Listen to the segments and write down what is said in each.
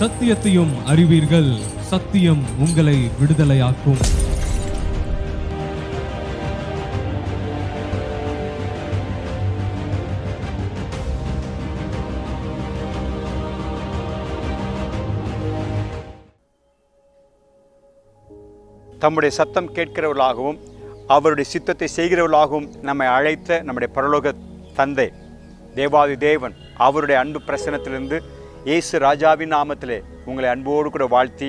சத்தியத்தையும் அறிவீர்கள். சத்தியம் உங்களை விடுதலையாக்கும். தம்முடைய சத்தம் கேட்கிறவர்களாகவும் அவருடைய சித்தத்தை செய்கிறவர்களாகவும் நம்மை அழைத்த நம்முடைய பரலோக தந்தை தேவாதி தேவன் அவருடைய அன்பு பிரசனத்திலிருந்து இயேசு ராஜாவின் நாமத்திலே உங்களை அன்போடு கூட வாழ்த்தி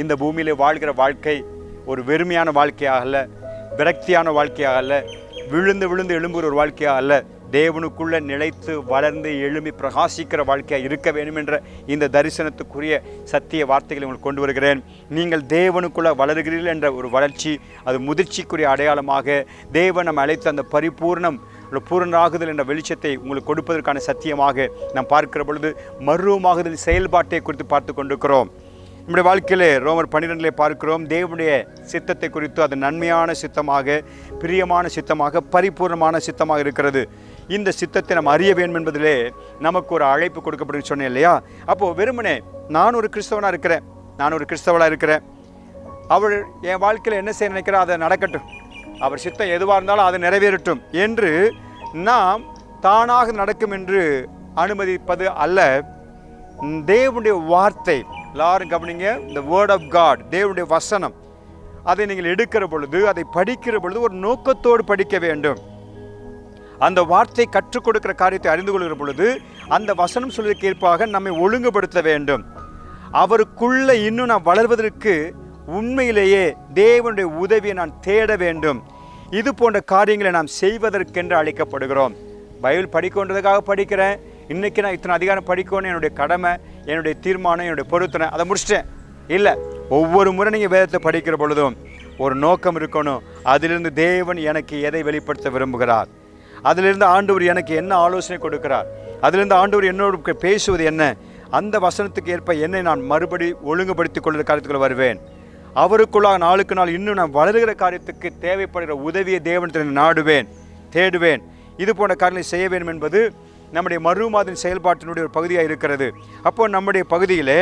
இந்த பூமியில் வாழ்கிற வாழ்க்கை ஒரு வெறுமையான வாழ்க்கையாக அல்ல விரக்தியான வாழ்க்கையாக அல்ல விழுந்து விழுந்து எழும்புகிற ஒரு வாழ்க்கையாக அல்ல தேவனுக்குள்ள நிலைத்து வளர்ந்து எழும்பி பிரகாசிக்கிற வாழ்க்கையாக இருக்க வேண்டும் என்ற இந்த தரிசனத்துக்குரிய சத்திய வார்த்தைகளை உங்களுக்கு கொண்டு வருகிறேன். நீங்கள் தேவனுக்குள்ள வளர்கிறீர்கள் என்ற ஒரு வளர்ச்சி அது முதிர்ச்சிக்குரிய அடையாளமாக தேவன் நம்ம அழைத்த அந்த பரிபூர்ணம் அல்லது பூரணராகுதல் என்ற வெளிச்சத்தை உங்களுக்கு கொடுப்பதற்கான சத்தியமாக நாம் பார்க்கிற பொழுது மருவமாகுதல் செயல்பாட்டை குறித்து பார்த்து கொண்டிருக்கிறோம். நம்முடைய வாழ்க்கையிலே ரோமர் பன்னிரெண்டிலே பார்க்கிறோம் தேவனுடைய சித்தத்தை குறித்து அது நன்மையான சித்தமாக பிரியமான சித்தமாக பரிபூர்ணமான சித்தமாக இருக்கிறது. இந்த சித்தத்தை நம்ம அறிய வேண்டும் என்பதிலே நமக்கு ஒரு அழைப்பு கொடுக்கப்படும் சொன்னேன் இல்லையா? அப்போது வெறுமனே நான் ஒரு கிறிஸ்தவனாக இருக்கிறேன் நான் ஒரு கிறிஸ்தவனாக இருக்கிறேன். அவள் என் வாழ்க்கையில் என்ன செய்ய நினைக்கிறா? அதை நடக்கட்டும். அவர் சித்தம் எதுவாக இருந்தாலும் அது நிறைவேறட்டும் என்று நாம் தானாக நடக்கும் என்று அனுமதிப்பது அல்ல. தேவனுடைய வார்த்தை எல்லாரும் கவனிங்க இந்த வேர்ட் ஆஃப் காட் தேவனுடைய வசனம் அதை நீங்கள் எடுக்கிற பொழுது அதை படிக்கிற பொழுது ஒரு நோக்கத்தோடு படிக்க வேண்டும். அந்த வார்த்தை கற்றுக் கொடுக்கிற காரியத்தை அறிந்து கொள்கிற பொழுது அந்த வசனம் சொல்வதற்கு ஏற்பாக நம்மை ஒழுங்குபடுத்த வேண்டும். அவருக்குள்ள இன்னும் நான் வளர்வதற்கு உண்மையிலேயே தேவனுடைய உதவியை நான் தேட வேண்டும். இது போன்ற காரியங்களை நாம் செய்வதற்கென்று அழைக்கப்படுகிறோம். பைபிள் படிக்கொண்டதுக்காக படிக்கிறேன். இன்னைக்கு நான் இத்தனை அதிகாரம் படிக்கணும் என்னுடைய கடமை என்னுடைய தீர்மானம் என்னுடைய பொருத்தனை அதை முடிச்சிட்டேன். இல்லை ஒவ்வொரு முறை நீங்கள் வேதத்தை படிக்கிற பொழுதும் ஒரு நோக்கம் இருக்கணும். அதிலிருந்து தேவன் எனக்கு எதை வெளிப்படுத்த விரும்புகிறார்? அதிலிருந்து ஆண்டவர் எனக்கு என்ன ஆலோசனை கொடுக்கிறார்? அதிலிருந்து ஆண்டவர் என்னோடு பேசுவது என்ன? அந்த வசனத்துக்கு ஏற்ப என்னை நான் மறுபடி ஒழுங்குபடுத்திக் கொள்கிற காலத்துக்குள் வருவேன். அவருக்குள்ளாக நாளுக்கு நாள் இன்னும் நான் வளருகிற காரியத்துக்கு தேவைப்படுகிற உதவியை தேவனத்தில் நாடுவேன் தேடுவேன். இது போன்ற காரியங்களை செய்ய வேண்டும் என்பது நம்முடைய மறுமாதின் செயல்பாட்டினுடைய ஒரு பகுதியாக இருக்கிறது. அப்போ நம்முடைய பகுதியிலே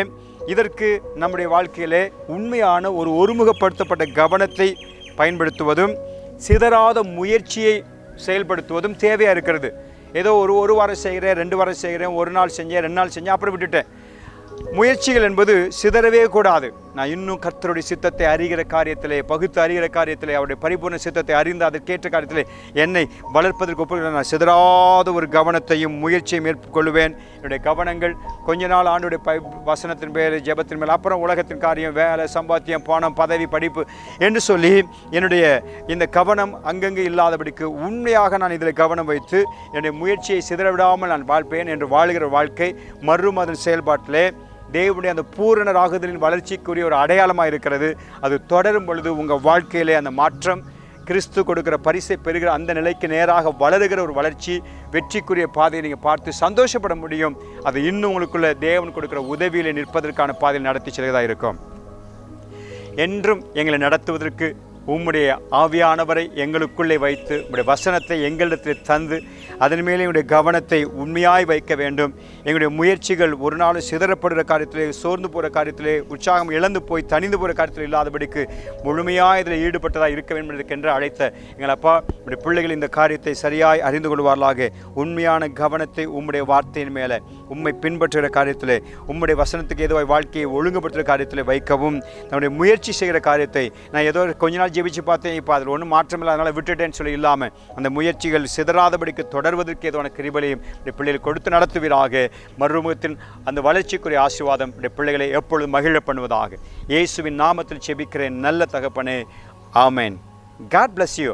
இதற்கு நம்முடைய வாழ்க்கையிலே உண்மையான ஒரு ஒருமுகப்படுத்தப்பட்ட கவனத்தை பயன்படுத்துவதும் சிதறாத முயற்சியை செயல்படுத்துவதும் தேவையாக இருக்கிறது. ஏதோ ஒரு ஒரு வாரம் செய்கிறேன் ரெண்டு வாரம் செய்கிறேன் ஒரு நாள் செஞ்சேன் ரெண்டு நாள் செஞ்சேன் அப்புறம் விட்டுட்டேன். முயற்சிகள் என்பது சிதறவே கூடாது. நான் இன்னும் கர்த்தருடைய சித்தத்தை அறிகிற காரியத்திலே பகுத்து அறிகிற காரியத்திலே அவருடைய பரிபூர்ண சித்தத்தை அறிந்து அதற்கேற்ற காரியத்திலே என்னை வளர்ப்பதற்கு ஒப்புகிற நான் சிதறாத ஒரு கவனத்தையும் முயற்சியும் மேற்கொள்வேன் என்னுடைய கவனங்கள் கொஞ்ச நாள் ஆண்டுடைய ப வசனத்தின் பேர் ஜெபத்தின் மேல் அப்புறம் உலகத்தின் காரியம் வேலை சம்பாத்தியம் பணம் பதவி படிப்பு என்று சொல்லி என்னுடைய இந்த கவனம் அங்கங்கே இல்லாதபடிக்கு உண்மையாக நான் இதில் கவனம் வைத்து என்னுடைய முயற்சியை சிதறவிடாமல் நான் வாழ்ப்பேன் என்று வாழ்கிற வாழ்க்கை மறும் அதன் செயல்பாட்டிலே தேவனுடைய அந்த பூரண ராகுதலின் வளர்ச்சிக்குரிய ஒரு அடையாளமாக இருக்கிறது. அது தொடரும் பொழுது உங்கள் வாழ்க்கையிலே அந்த மாற்றம் கிறிஸ்து கொடுக்கிற பரிசை பெறுகிற அந்த நிலைக்கு நேராக வளருகிற ஒரு வளர்ச்சி வெற்றிக்குரிய பாதையை நீங்கள் பார்த்து சந்தோஷப்பட முடியும். அது இன்னும் உங்களுக்குள்ள தேவன் கொடுக்கிற உதவியில் நிற்பதற்கான பாதையில் நடத்தி செல்வதாக இருக்கும். என்றும் எங்களை நடத்துவதற்கு உம்முடைய ஆவியானவரை எங்களுக்குள்ளே வைத்து உம்முடைய வசனத்தை எங்களிடத்தில் தந்து அதன் மேலே எங்களுடைய கவனத்தை உண்மையாய் வைக்க வேண்டும். எங்களுடைய முயற்சிகள் ஒரு நாளும் சிதறப்படுகிற காரியத்திலே சோர்ந்து போகிற காரியத்திலே உற்சாகம் இழந்து போய் தனிந்து போகிற காரியத்தில் இல்லாதபடிக்கு முழுமையாக இதில் ஈடுபட்டதாக இருக்க வேண்டும் என்று அழைத்த எங்கள் அப்பா உடைய பிள்ளைகள் இந்த காரியத்தை சரியாய் அறிந்து கொள்வார்களாக. உண்மையான கவனத்தை உம்முடைய வார்த்தையின் மேலே உம்மை பின்பற்றுகிற காரியத்திலே உம்முடைய வசனத்துக்கு ஏதோ வாழ்க்கையை ஒழுங்குபடுத்துகிற காரியத்தில் வைக்கவும். நம்முடைய முயற்சி செய்கிற காரியத்தை நான் ஏதோ கொஞ்ச நாள் ஜெபிச்சு பார்த்தேன். இப்போ அதில் ஒன்றும் மாற்றம் இல்லை. அதனால் விட்டுட்டேன்னு சொல்லி இல்லாமல் அந்த முயற்சிகள் சிதறாதபடிக்கு தொடர்வதற்கு ஏதோ கிருபலையும் இந்த பிள்ளைகள் கொடுத்து நடத்துவீராக. மறுமுகத்தின் அந்த வளர்ச்சிக்குரிய ஆசீர்வாதம் இந்த பிள்ளைகளை எப்பொழுதும் மகிழ பண்ணுவதாக. இயேசுவின் நாமத்தில் செபிக்கிறேன் நல்ல தகப்பனே. ஆமேன். God bless you